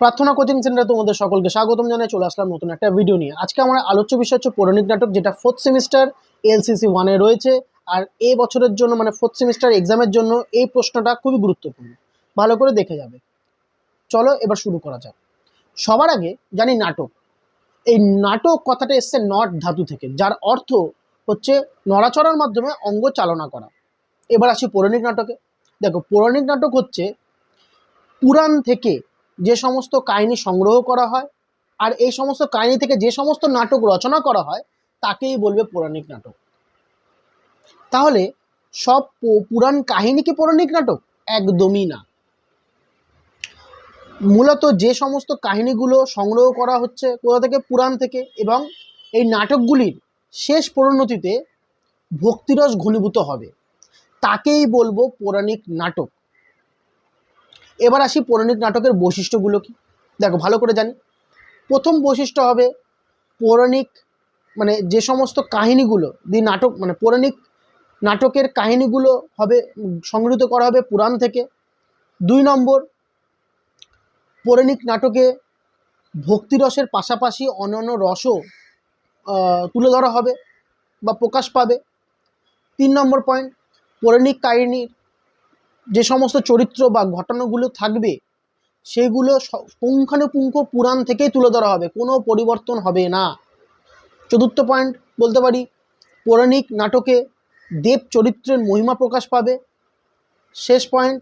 প্রার্থনা coaching centre তোমাদের সকলকে স্বাগতম জানাই, চলে আসলাম নতুন একটা ভিডিও নিয়ে। আজকে আমার আলোচ্য বিষয় হচ্ছে পৌরাণিক নাটক, যেটা ফোর্থ সেমিস্টার এলসিসি ওয়ানে রয়েছে। আর এই বছরের জন্য মানে ফোর্থ সেমিস্টার এক্সামের জন্য এই প্রশ্নটা খুবই গুরুত্বপূর্ণ। ভালো করে দেখে যাবে। চলো এবার শুরু করা যাক। সবার আগে জানি নাটক। এই নাটক কথাটা এসছে নট ধাতু থেকে, যার অর্থ হচ্ছে নড়াচড়ার মাধ্যমে অঙ্গ চালনা করা। এবার আসি পৌরাণিক নাটকে। দেখো, পৌরাণিক নাটক হচ্ছে পুরাণ থেকে যে সমস্ত কাহিনী সংগ্রহ করা হয় আর এই সমস্ত কাহিনী থেকে যে সমস্ত নাটক রচনা করা হয়, তাকেই বলবে পৌরাণিক নাটক। তাহলে সব পুরাণ কাহিনী কি পৌরাণিক নাটক? একদমই না। মূলত যে সমস্ত কাহিনীগুলো সংগ্রহ করা হচ্ছে কোথা থেকে? পুরাণ থেকে এবং এই নাটকগুলির শেষ পরিণতিতে ভক্তিরস ঘনীভূত হবে। তাকেই বলব পৌরাণিক নাটক। এবার আসি পৌরাণিক নাটকের বৈশিষ্ট্যগুলো কি? দেখো, ভালো করে জানি। প্রথম বৈশিষ্ট্য হবে পৌরাণিক মানে যে সমস্ত কাহিনীগুলো দিয়ে নাটক মানে পৌরাণিক নাটকের কাহিনীগুলো হবে, সংগৃহীত করা হবে পুরাণ থেকে। দুই নম্বর, পৌরাণিক নাটকে ভক্তিরসের পাশাপাশি অন্যান্য রসও তুলে ধরা হবে বা প্রকাশ পাবে। তিন নম্বর পয়েন্ট পৌরাণিক কাহিনীর যে সমস্ত চরিত্র বা ঘটনাগুলো থাকবে, সেগুলো পুঙ্খানুপুঙ্খ পুরাণ থেকেই তুলে ধরা হবে, কোনো পরিবর্তন হবে না। চতুর্থ পয়েন্ট বলতে পারি, পৌরাণিক নাটকে দেব চরিত্রের মহিমা প্রকাশ পাবে। শেষ পয়েন্ট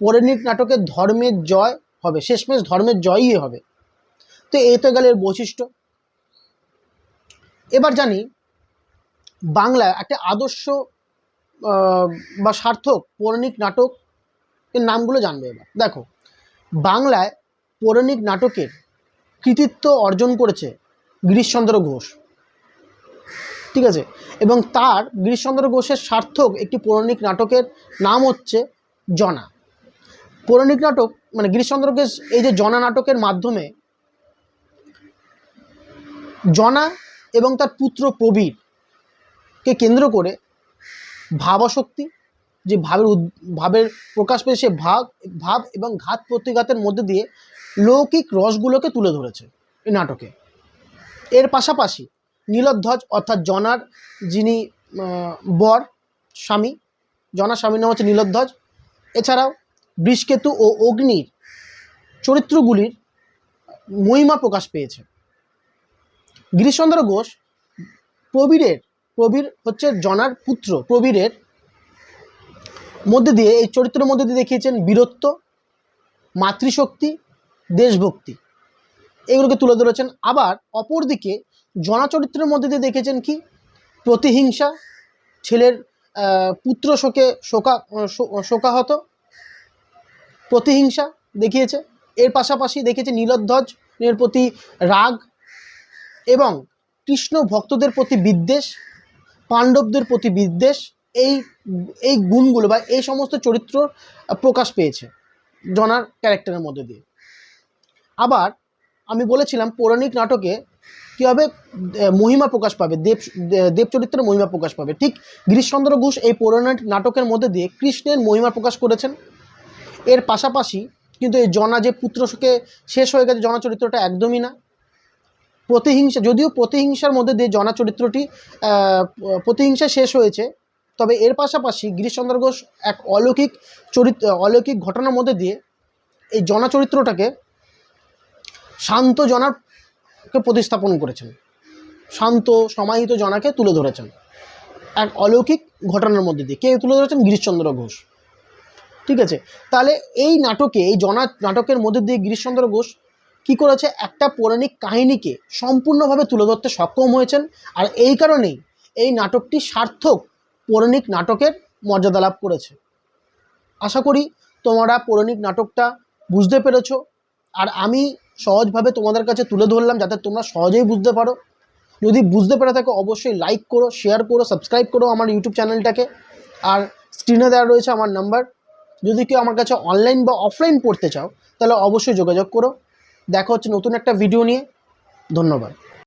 পৌরাণিক নাটকে ধর্মের জয় হবে, শেষমেশ ধর্মের জয়ই হবে। তো এই তো গেল এর বৈশিষ্ট্য। এবার জানি, বাংলায় একটা আদর্শ বা সার্থক, পৌরাণিক নাটক এর নামগুলো জানবে এবার। দেখো, বাংলায় পৌরাণিক নাটকের কৃতিত্ব অর্জন করেছে গিরিশচন্দ্র ঘোষ। ঠিক আছে? এবং তার, গিরিশচন্দ্র ঘোষের সার্থক একটি পৌরাণিক নাটকের নাম হচ্ছে জনা। পৌরাণিক নাটক মানে গিরিশচন্দ্র ঘোষ এই যে জনা নাটকের মাধ্যমে জনা এবং তার পুত্র প্রবীরকে কেন্দ্র করে ভাবাশক্তি, যে ভাবের ভাবের প্রকাশ পেয়ে সে ভাব ভাব এবং ঘাত প্রতিঘাতের মধ্যে দিয়ে লৌকিক রসগুলোকে তুলে ধরেছে এই নাটকে। এর পাশাপাশি নীলধ্বজ অর্থাৎ জনার যিনি বর, স্বামী, জনার স্বামীর নাম হচ্ছে নীলধ্বজ। এছাড়াও বৃষকেতু ও অগ্নির চরিত্রগুলির মহিমা প্রকাশ পেয়েছে। গিরিশচন্দ্র ঘোষ প্রবীরের প্রবীর হচ্ছে জনার পুত্র। প্রবীরের মধ্যে দিয়ে, এই চরিত্রের মধ্যে দিয়ে দেখিয়েছেন বীরত্ব, মাতৃশক্তি, দেশভক্তি। এগুলোকে তুলে ধরেছেন। আবার অপরদিকে জনা চরিত্রের মধ্যে দিয়ে দেখেছেন কি? প্রতিহিংসা, ছেলের পুত্র শোকে শোকা শোকাহত। প্রতিহিংসা দেখিয়েছে। এর পাশাপাশি দেখেছে নীলধ্বজ, এর প্রতি রাগ এবং কৃষ্ণ ভক্তদের প্রতি বিদ্বেষ পাণ্ডবদের প্রতি বিদ্বেষ, এই এই গুণগুলো বা এই সমস্ত চরিত্র প্রকাশ পেয়েছে জনার ক্যারেক্টারের মধ্যে দিয়ে। আবার আমি বলেছিলাম পৌরাণিক নাটকে কী হবে মহিমা প্রকাশ পাবে, দেব দেব চরিত্রের মহিমা প্রকাশ পাবে। ঠিক গিরিশচন্দ্র ঘোষ এই পৌরাণিক নাটকের মধ্যে দিয়ে কৃষ্ণের মহিমা প্রকাশ করেছেন। এর পাশাপাশি কিন্তু এই জনা যে পুত্রকে শেষ হয়ে গেছে, জনা চরিত্রটা একদমই না। প্রতিহিংসা, যদিও প্রতিহিংসার মধ্যে দিয়ে জনা চরিত্রটি প্রতিহিংসা শেষ হয়েছে, তবে এর পাশাপাশি গিরিশচন্দ্র ঘোষ এক অলৌকিক চরিত্র অলৌকিক ঘটনার মধ্যে দিয়ে এই জনা চরিত্রটাকে শান্ত জনারকে প্রতিস্থাপন করেছেন। শান্ত, সমাহিত জনাকে তুলে ধরেছেন। এক অলৌকিক ঘটনার মধ্যে দিয়ে কে তুলে ধরেছেন? গিরিশচন্দ্র ঘোষ। ঠিক আছে? তাহলে এই নাটকে, এই জনা নাটকের মধ্যে দিয়ে গিরিশচন্দ্র ঘোষ কি করেছে? একটা পৌরাণিক কাহিনীকে সম্পূর্ণভাবে তুলে ধরতে সক্ষম হয়েছেন। আর এই কারণেই এই নাটকটি সার্থক পৌরাণিক নাটকের মর্যাদা লাভ করেছে। আশা করি তোমরা পৌরাণিক নাটকটা বুঝতে পেরেছ। আর আমি সহজভাবে তোমাদের কাছে তুলে ধরলাম যাতে তোমরা সহজেই বুঝতে পারো। যদি বুঝতে পেরে থাকো, অবশ্যই লাইক করো শেয়ার করো সাবস্ক্রাইব করো আমার ইউটিউব চ্যানেলটাকে আর স্ক্রিনে দেওয়া রয়েছে আমার নাম্বার যদি কেউ আমার কাছে অনলাইন বা অফলাইন পড়তে চাও, তাহলে অবশ্যই যোগাযোগ করো। দেখা হচ্ছে নতুন একটা ভিডিও নিয়ে। ধন্যবাদ।